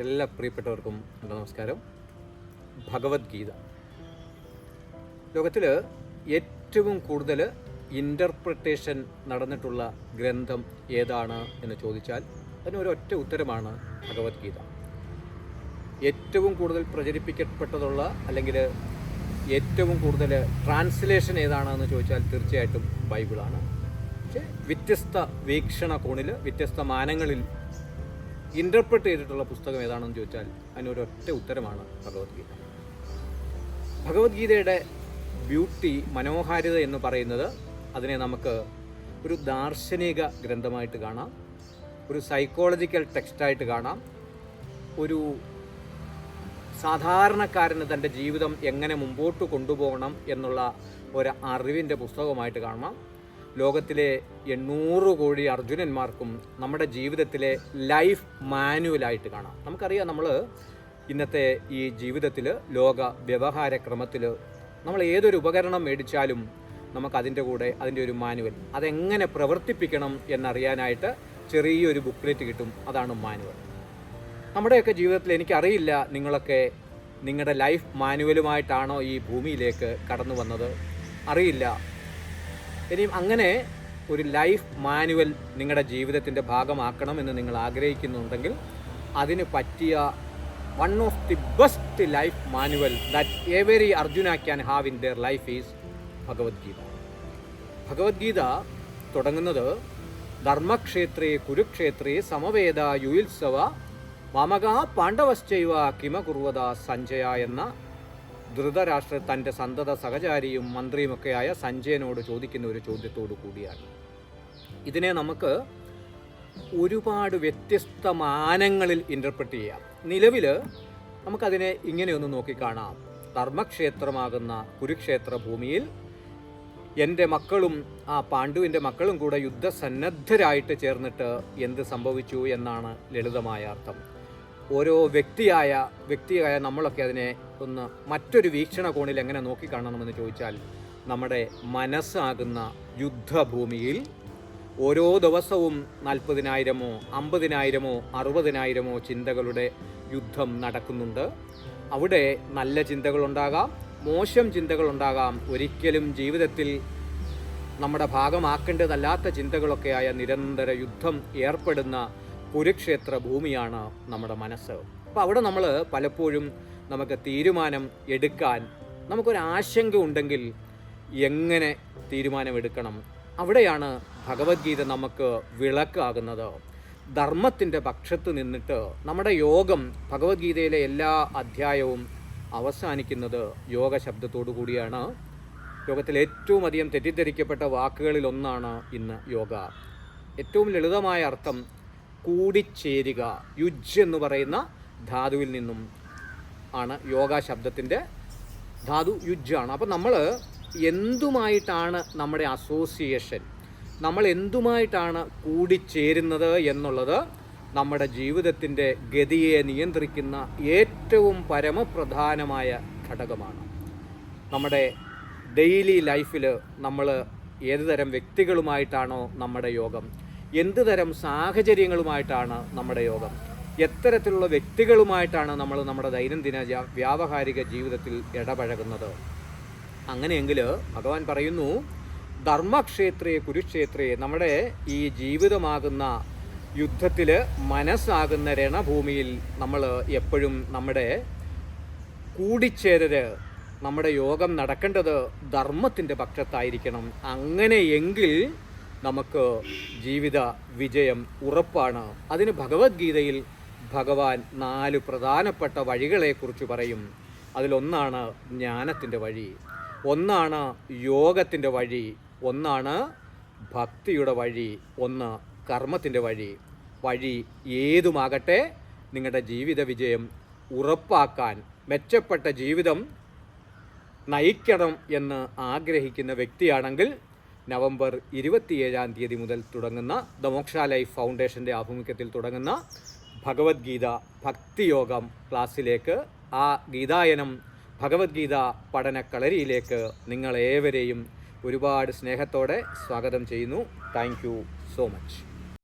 എല്ലാ പ്രിയപ്പെട്ടവർക്കും നമസ്കാരം. ഭഗവത്ഗീത. ലോകത്തിൽ ഏറ്റവും കൂടുതൽ ഇന്റർപ്രിട്ടേഷൻ നടന്നിട്ടുള്ള ഗ്രന്ഥം ഏതാണ് എന്ന് ചോദിച്ചാൽ അതിന് അതിനൊരൊറ്റ ഉത്തരമാണ് ഭഗവത്ഗീത. ഏറ്റവും കൂടുതൽ പ്രചരിപ്പിക്കപ്പെട്ടതുള്ള അല്ലെങ്കിൽ ഏറ്റവും കൂടുതൽ ട്രാൻസ്ലേഷൻ ഏതാണെന്ന് ചോദിച്ചാൽ തീർച്ചയായിട്ടും ബൈബിളാണ്. പക്ഷേ വ്യത്യസ്ത വീക്ഷണ കോണിൽ വ്യത്യസ്ത മാനങ്ങളിൽ ഇന്റർപ്രറ്റ് ചെയ്തിട്ടുള്ള പുസ്തകം ഏതാണെന്ന് ചോദിച്ചാൽ അതിനൊരൊറ്റ ഉത്തരമാണ് ഭഗവത്ഗീത. ഭഗവത്ഗീതയുടെ ബ്യൂട്ടി മനോഹാരിത എന്ന് പറയുന്നത് അതിനെ നമുക്ക് ഒരു ദാർശനിക ഗ്രന്ഥമായിട്ട് കാണാം ഒരു സൈക്കോളജിക്കൽ ടെക്സ്റ്റായിട്ട് കാണാം ഒരു സാധാരണക്കാരന് തന്റെ ജീവിതം എങ്ങനെ മുമ്പോട്ട് കൊണ്ടുപോകണം എന്നുള്ള ഒരു അറിവിന്റെ പുസ്തകമായിട്ട് കാണാം. ലോകത്തിലെ എണ്ണൂറ് കോടി അർജുനന്മാർക്കും നമ്മുടെ ജീവിതത്തിലെ ലൈഫ് മാനുവലായിട്ട് കാണാം. നമുക്കറിയാം നമ്മൾ ഇന്നത്തെ ഈ ജീവിതത്തിൽ ലോക വ്യവഹാര ക്രമത്തിൽ നമ്മൾ ഏതൊരു ഉപകരണം മേടിച്ചാലും നമുക്കതിന്റെ കൂടെ അതിന്റെ ഒരു മാനുവൽ അതെങ്ങനെ പ്രവർത്തിപ്പിക്കണം എന്നറിയാനായിട്ട് ചെറിയൊരു ബുക്ക്ലെറ്റ് കിട്ടും. അതാണ് മാനുവൽ നമ്മുടെയൊക്കെ ജീവിതത്തിൽ എനിക്കറിയില്ല നിങ്ങളൊക്കെ നിങ്ങളുടെ ലൈഫ് മാനുവലുമായിട്ടാണോ ഈ ഭൂമിയിലേക്ക് കടന്നു വന്നത്. അറിയില്ല. ഇനിയും അങ്ങനെ ഒരു ലൈഫ് മാനുവൽ നിങ്ങളുടെ ജീവിതത്തിന്റെ ഭാഗമാക്കണം എന്ന് നിങ്ങൾ ആഗ്രഹിക്കുന്നുണ്ടെങ്കിൽ അതിന് പറ്റിയ one of the best life manual that every Arjuna can have in their life is Bhagavad Gita Bhagavad Gita തുടങ്ങുന്നത് ധർമ്മക്ഷേത്രേ കുരുക്ഷേത്രേ സമവേദ യുത്സവ മമക പാണ്ഡവശ്ചൈവ കിമ കുർവത സഞ്ജയ എന്ന ധൃതരാഷ്ട്ര തന്റെ സന്തത സഹചാരിയും മന്ത്രിയുമൊക്കെയായ സഞ്ജയനോട് ചോദിക്കുന്ന ഒരു ചോദ്യത്തോടു കൂടിയാണ്. ഇതിനെ നമുക്ക് ഒരുപാട് വ്യത്യസ്ത മാനങ്ങളിൽ ഇന്റർപ്രറ്റ് ചെയ്യാം. നിലവിൽ നമുക്കതിനെ ഇങ്ങനെയൊന്ന് നോക്കിക്കാണാം. ധർമ്മക്ഷേത്രമാകുന്ന കുരുക്ഷേത്ര ഭൂമിയിൽ എന്റെ മക്കളും ആ പാണ്ഡുവിന്റെ മക്കളും കൂടെ യുദ്ധസന്നദ്ധരായിട്ട് ചേർന്നിട്ട് എന്ത് സംഭവിച്ചു എന്നാണ് ലളിതമായ അർത്ഥം. ഓരോ വ്യക്തിയായ വ്യക്തിയായ നമ്മളൊക്കെ അതിനെ ഒന്ന് മറ്റൊരു വീക്ഷണകോണിൽ എങ്ങനെ നോക്കിക്കാണണമെന്ന് ചോദിച്ചാൽ നമ്മുടെ മനസ്സാകുന്ന യുദ്ധഭൂമിയിൽ ഓരോ ദിവസവും നാൽപ്പതിനായിരമോ അമ്പതിനായിരമോ അറുപതിനായിരമോ ചിന്തകളുടെ യുദ്ധം നടക്കുന്നുണ്ട്. അവിടെ നല്ല ചിന്തകളുണ്ടാകാം മോശം ചിന്തകളുണ്ടാകാം. ഒരിക്കലും ജീവിതത്തിൽ നമ്മുടെ ഭാഗമാക്കേണ്ടതല്ലാത്ത ചിന്തകളൊക്കെയായ നിരന്തര യുദ്ധം ഏർപ്പെടുന്ന കുരുക്ഷേത്ര ഭൂമിയാണ് നമ്മുടെ മനസ്സ്. അപ്പോൾ അവിടെ നമ്മൾ പലപ്പോഴും നമുക്ക് തീരുമാനം എടുക്കാൻ നമുക്കൊരു ആശങ്ക ഉണ്ടെങ്കിൽ എങ്ങനെ തീരുമാനമെടുക്കണം അവിടെയാണ് ഭഗവത്ഗീത നമുക്ക് വിളക്കാകുന്നത്. ധർമ്മത്തിന്റെ പക്ഷത്ത് നിന്നിട്ട് നമ്മുടെ യോഗം ഭഗവത്ഗീതയിലെ എല്ലാ അധ്യായവും അവസാനിക്കുന്നത് യോഗ ശബ്ദത്തോടു കൂടിയാണ്. യോഗത്തിൽ ഏറ്റവും അധികം തെറ്റിദ്ധരിക്കപ്പെട്ട വാക്കുകളിൽ ഒന്നാണ് ഇന്ന് യോഗ. ഏറ്റവും ലളിതമായ അർത്ഥം കൂടിച്ചേരുക യുജ് എന്ന് പറയുന്ന ധാതുവിൽ നിന്നും ആണ് യോഗ ശബ്ദത്തിന്റെ ധാതു യുജാണ് അപ്പോൾ നമ്മൾ എന്തുമായിട്ടാണ് നമ്മുടെ അസോസിയേഷൻ നമ്മൾ എന്തുമായിട്ടാണ് കൂടിച്ചേരുന്നത് എന്നുള്ളത് നമ്മുടെ ജീവിതത്തിന്റെ ഗതിയെ നിയന്ത്രിക്കുന്ന ഏറ്റവും പരമപ്രധാനമായ ഘടകമാണ്. നമ്മുടെ ഡെയിലി ലൈഫിൽ നമ്മൾ ഏത് തരം വ്യക്തികളുമായിട്ടാണോ നമ്മുടെ യോഗം എന്ത് തരം സാഹചര്യങ്ങളുമായിട്ടാണ് നമ്മുടെ യോഗം എത്തരത്തിലുള്ള വ്യക്തികളുമായിട്ടാണ് നമ്മൾ നമ്മുടെ ദൈനംദിന വ്യാവഹാരിക ജീവിതത്തിൽ ഇടപഴകുന്നത്. അങ്ങനെയെങ്കിൽ ഭഗവാൻ പറയുന്നു ധർമ്മക്ഷേത്രേ കുരുക്ഷേത്രേ നമ്മുടെ ഈ ജീവിതമാകുന്ന യുദ്ധത്തിൽ മനസ്സാകുന്ന രണഭൂമിയിൽ നമ്മൾ എപ്പോഴും നമ്മുടെ കൂടിച്ചേരര് നമ്മുടെ യോഗം നടക്കേണ്ടത് ധർമ്മത്തിന്റെ പക്ഷത്തായിരിക്കണം. അങ്ങനെയെങ്കിൽ നമുക്ക് ജീവിത വിജയം ഉറപ്പാണ്. അതിന് ഭഗവത്ഗീതയിൽ ഭഗവാൻ നാല് പ്രധാനപ്പെട്ട വഴികളെക്കുറിച്ച് പറയും. അതിലൊന്നാണ് ജ്ഞാനത്തിന്റെ വഴി ഒന്നാണ് യോഗത്തിന്റെ വഴി ഒന്നാണ് ഭക്തിയുടെ വഴി ഒന്ന് കർമ്മത്തിന്റെ വഴി. വഴി ഏതുമാകട്ടെ നിങ്ങളുടെ ജീവിത വിജയം ഉറപ്പാക്കാൻ മെച്ചപ്പെട്ട ജീവിതം നയിക്കണം എന്ന് ആഗ്രഹിക്കുന്ന വ്യക്തിയാണെങ്കിൽ നവംബർ ഇരുപത്തിയേഴാം തീയതി മുതൽ തുടങ്ങുന്ന ദ മോക്ഷ ലൈഫ് ഫൗണ്ടേഷന്റെ ആഭിമുഖ്യത്തിൽ തുടങ്ങുന്ന ഭഗവത്ഗീത ഭക്തിയോഗം ക്ലാസ്സിലേക്ക് ആ ഗീതായനം ഭഗവത്ഗീത പഠന കളരിയിലേക്ക് നിങ്ങളേവരെയും ഒരുപാട് സ്നേഹത്തോടെ സ്വാഗതം ചെയ്യുന്നു. Thank so much.